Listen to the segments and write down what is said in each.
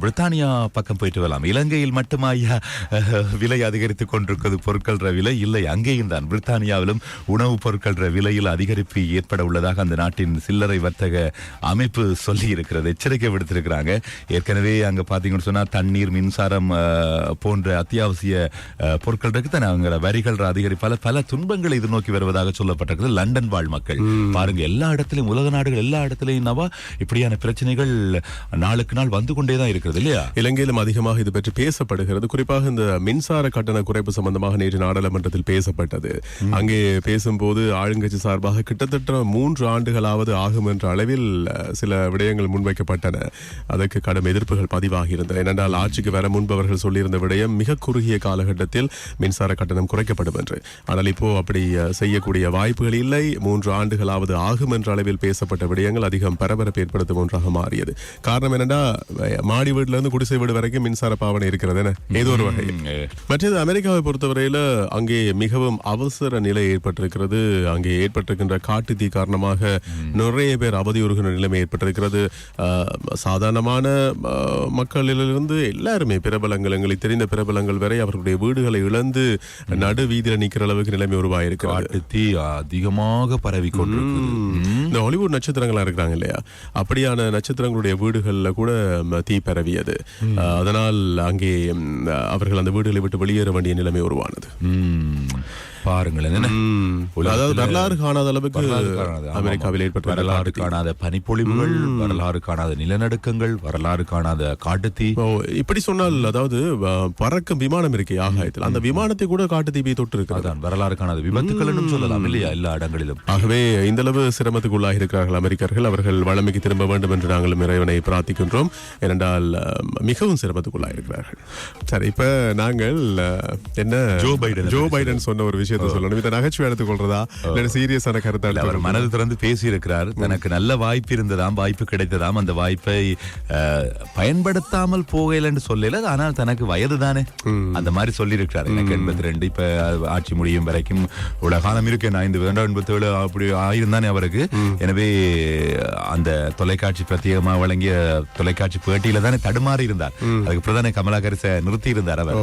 பிரித்தானியா பக்கம் போயிட்டு வரலாம். இலங்கையில் மட்டுமா ஐயா விலை அதிகரித்து கொண்டிருக்கிறது. பொருட்கள விலை இல்லை. அங்கேயும் தான். பிரித்தானியாவிலும் உணவுப் பொருட்கள விலையில் அதிகரிப்பு ஏற்பட உள்ளதாக அந்த நாட்டின் சில்லறை வர்த்தக அமைப்பு சொல்லி இருக்கிறது. எச்சரிக்கை விடுத்திருக்கிறாங்க. ஏற்கனவே அங்க பாத்தீங்கன்னு சொன்னா தண்ணீர் மின்சாரம் போன்ற அத்தியாவசிய பொருட்கள் இருக்கு தானே அவங்க வரிகள் அதிகரிப்பால பல துன்பங்களை எதிர்நோக்கி வருவதாக சொல்லப்பட்டிருக்கிறது. லண்டன் வாழ் மக்கள். பாருங்க எல்லா இடத்திலும் உலக நாடுகள் எல்லா இடத்திலையும் இப்படியான பிரச்சனைகள் நாளுக்கு நாள் வந்து கொண்டே தான் இருக்கிறது இல்லையா? இலங்கையிலும் அதிகமாக இது பற்றி பேசப்படுகிறது. குறிப்பாக இந்த மின்சார கட்டண குறைப்பு சம்பந்தமாக நேற்று நாடாளுமன்றத்தில் பேசப்பட்டது. அங்கே பேசும்போது ஆளுங்கட்சி சார்பாக கிட்டத்தட்ட மூன்று ஆண்டுகளாவது ஆகும் என்ற அளவில் சில விடயங்கள் முன்வைக்கப்பட்டன. அதற்கு கடும் எதிர்ப்புகள் பதிவாகி இருந்தன ஏனென்றால் ஆட்சிக்கு வர முன்பு அவர்கள் சொல்லியிருந்த விடயம் மிக குறுகிய காலகட்டத்தில் மின்சார கட்டணம் குறைக்கப்படும் என்று. ஆனால் இப்போ அப்படி செய்யக்கூடிய வாய்ப்புகள் இல்லை. மூன்று ஆண்டுகளாவது ஆகும் என்ற அளவில் பேசப்பட்ட விடயங்கள் அதிகம் பரபரப்பு ஏற்படுத்தும் ஒன்றாக மாறியது. காரணம் என்னன்னா மாடி வீட்டுல இருந்து குடிசை வீடு வரைக்கும் மின்சார பாவனை இருக்கிறது ஏதோ ஒரு வகையில் மற்றது அமெரிக்காவை பொறுத்தவரையில அங்கே மிகவும் அவசர நிலை ஏற்பட்டிருக்கிறது. அங்கே ஏற்பட்டிருக்கின்ற காட்டு தீ காரணமாக நிறைய பேர் அவதியுறுகின்ற நிலைமை ஏற்பட்டிருக்கிறது. சாதாரணமான மக்களிலிருந்து எல்லாருமே பிரபலங்கள் எங்களுக்கு தெரிந்த பிரபலங்கள் வரை அவர்களுடைய வீடுகளை இழந்து நடு வீதியில நிக்கிற அளவுக்கு நிலைமை உருவாயிருக்கிறது. காட்டு தீ அதிகமாக பரவி கொண்டிருக்குது ம். இந்த ஹாலிவுட் நட்சத்திரங்களா இருக்கிறாங்க இல்லையா? அப்படியான நட்சத்திரங்களுடைய வீடுகள்ல கூட தீ பரவியது. அதனால் அங்கே அவர்கள் அந்த வீடுகளை விட்டு வெளியேற வேண்டிய நிலைமை உருவானது. பாருங்களேன். அதாவது வரலாறு காணாத அளவுக்கு அமெரிக்காவில். ஏற்பட்ட வரலாறு காணாத பனிப்பொழிவுகள் வரலாறு காணாத நிலநடுக்கங்கள் வரலாறு காணாத காட்டுத்தீ. இப்படி சொன்னால் அதாவது பறக்கும் விமானம் இருக்கு ஆகாயத்தில். அந்த விமானத்தை கூட காட்டு தீபியை தொட்டு இருக்கிறது. அதான் வரலாறு காணாத விபத்துக்கள் சொல்லலாம் இல்லையா எல்லா இடங்களிலும். ஆகவே இந்த அளவு சிரமத்துக்குள்ளாகி இருக்கிறார்கள் அமெரிக்கர்கள். அவர்கள் வளமைக்கு திரும்ப வேண்டும் என்று நாங்களும் இறைவனை பிரார்த்திக்கின்றோம். ஏனென்றால் மிகவும் சிரமத்துக்குள்ளாகி இருக்கிறார்கள் சரி இப்ப நாங்கள் என்ன? ஜோ பைடன் ஜோ பைடன் சொன்ன ஒரு விஷயத்தை சொல்லணும். இதை நகைச்சுவை எடுத்துக்கொள்றதா இல்ல சீரியஸான கருத்தை அவர்? மனது திறந்து பேசி இருக்கிறார் தனக்கு நல்ல வாய்ப்பு இருந்ததாம் வாய்ப்பு கிடைத்ததாம். அந்த வாய்ப்பை பயன்படுத்தாமல் போகலன்னு சொல்லல. ஆனால் தனக்கு வயது தானே. அந்த மாதிரி சொல்லி இருக்கிறார் எனக்கு எண்பத்தி ரெண்டு. இப்ப ஆட்சி முடியும் வரைக்கும் இவ்வளவு காலம் இருக்கு. நான் இந்த வேண்டாம் எண்பத்தி ஏழு அப்படி ஆயிருந்தானே அவருக்கு. எனவே அந்த தொலைக்காட்சி பிரத்யேகமா வழங்கிய தொலைக்காட்சி பேட்டியில தானே தடுமாறி இருந்தார். அதுக்கு பிரதான கமலா ஹாரிஸை நிறுத்தி இருந்தார் அவர்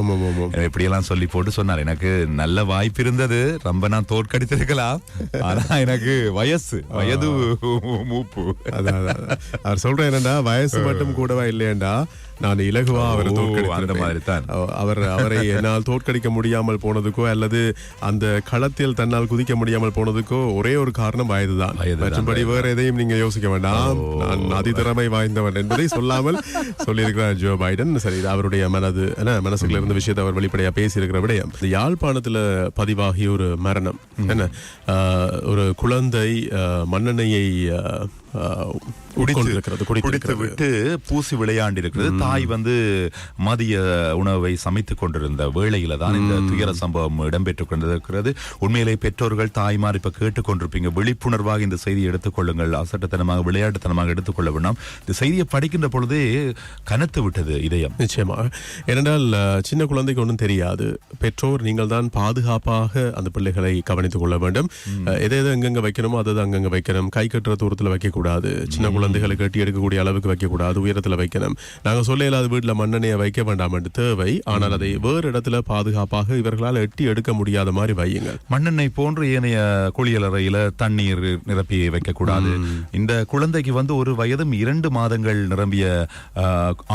இப்படியெல்லாம் சொல்லி போட்டு சொன்னார். எனக்கு நல்ல வாய்ப்பு இருந்தது. ரொம்ப நான் தோற்கடித்திருக்கலாம். ஆனா எனக்கு வயசு வயது மூப்பு. அவர் சொல்ற என்னன்னா வயசு மட்டும் கூடவா இல்லையண்டா? நான் இலகுவா அவரை. அந்த மாதிரி தான். அவ- அவர் அவரை என்னால் தோற்கடிக்க முடியாமல் போனதுக்கோ அல்லது அந்த களத்தில் தன்னால் குதிக்க முடியாமல் போனதுக்கோ ஒரே ஒரு காரணம் வயதுதான். வயதுதான், மற்றபடி வேற எதையும் நீங்க யோசிக்க வேண்டாம். நான் அதிதிறமை வாய்ந்தவன் என்பதை சொல்லாமல் சொல்லியிருக்கிறார் ஜோ பைடன். சரி அவருடைய மனது மனசுக்குள்ள இருந்த விஷயத்தை அவர் வெளிப்படையா பேசியிருக்கிற விடயம். யாழ்ப்பாணத்துல ஆகிய ஒரு மரணம். என்ன? ஆஹ், ஒரு குழந்தை ஆஹ், குடித்து விட்டு பூசி விளையாண்டு இருக்கிறது தாய் வந்து மதிய உணவை சமைத்துக் கொண்டிருந்த வேளையில தான் இந்த துயர சம்பவம் இடம்பெற்றுக் கொண்டிருக்கிறது. உண்மையிலே பெற்றோர்கள் தாய்மார் இப்ப கேட்டுக்கொண்டிருப்பீங்க. விழிப்புணர்வாக இந்த செய்தியை எடுத்துக்கொள்ளுங்கள் அசட்டத்தனமாக விளையாட்டுத்தனமாக எடுத்துக்கொள்ள வேண்டாம். இந்த செய்தியை படிக்கின்ற பொழுதே கனத்து விட்டது இதயம். நிச்சயமாக ஏனென்றால் சின்ன குழந்தைக்கு ஒன்றும் தெரியாது. பெற்றோர் நீங்கள் தான் பாதுகாப்பாக அந்த பிள்ளைகளை கவனித்துக் கொள்ள வேண்டும். எதை எதை எங்கெங்க வைக்கணுமோ அதை அங்கங்க வைக்கணும். கை கட்டுற தூரத்துல வைக்கக்கூடாது. சின்ன குழந்தைகளை கட்டி எடுக்கக்கூடிய அளவுக்கு வைக்கக்கூடாது. உயரத்துல வைக்கணும். நாங்க சொல்ல இல்லாத வீட்டுல மண்ணெண்ணையை வைக்க வேண்டாம் என்று தேவை. ஆனால் அதை வேறு இடத்துல பாதுகாப்பாக இவர்களால் எட்டி எடுக்க முடியாத மாதிரி வையுங்கள். மண்ணெண்ணெய் போன்ற ஏனைய குளியலறையில தண்ணீர் நிரப்பி வைக்கக்கூடாது. இந்த குழந்தைக்கு வந்து ஒரு வயதும் இரண்டு மாதங்கள் நிரம்பிய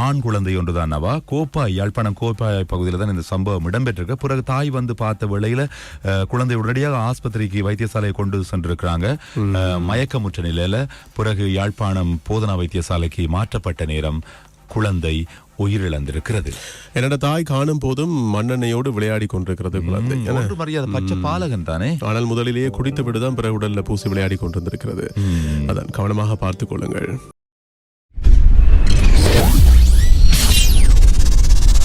ஆண் குழந்தை ஒன்றுதான் அவா. கோப்பாய் யாழ்ப்பாணம் கோப்பாய் பகுதியில் தான் இந்த சம்பவம் இடம்பெற்றிருக்கு. பிறகு தாய் வந்து பார்த்த வேளையில குழந்தை உடனடியாக ஆஸ்பத்திரிக்கு வைத்தியசாலையை கொண்டு சென்றிருக்கிறாங்க. மயக்கமுற்ற நிலையில பிறகு யாழ்ப்பாணம் போதனா வைத்தியசாலைக்கு மாற்றப்பட்ட நேரம் குழந்தை உயிரிழந்திருக்கிறது. என்னோட தாய் காணும் போதும் மண்ணெண்ணையோடு விளையாடி கொண்டிருக்கிறது குழந்தை. மரியாதை பச்சை பாலகன் தானே? ஆனால் முதலிலேயே குடித்து விட்டுதான் பிற உடல்ல பூசி விளையாடி கொண்டிருந்திருக்கிறது. அதான் கவனமாக பார்த்துக் கொள்ளுங்கள்.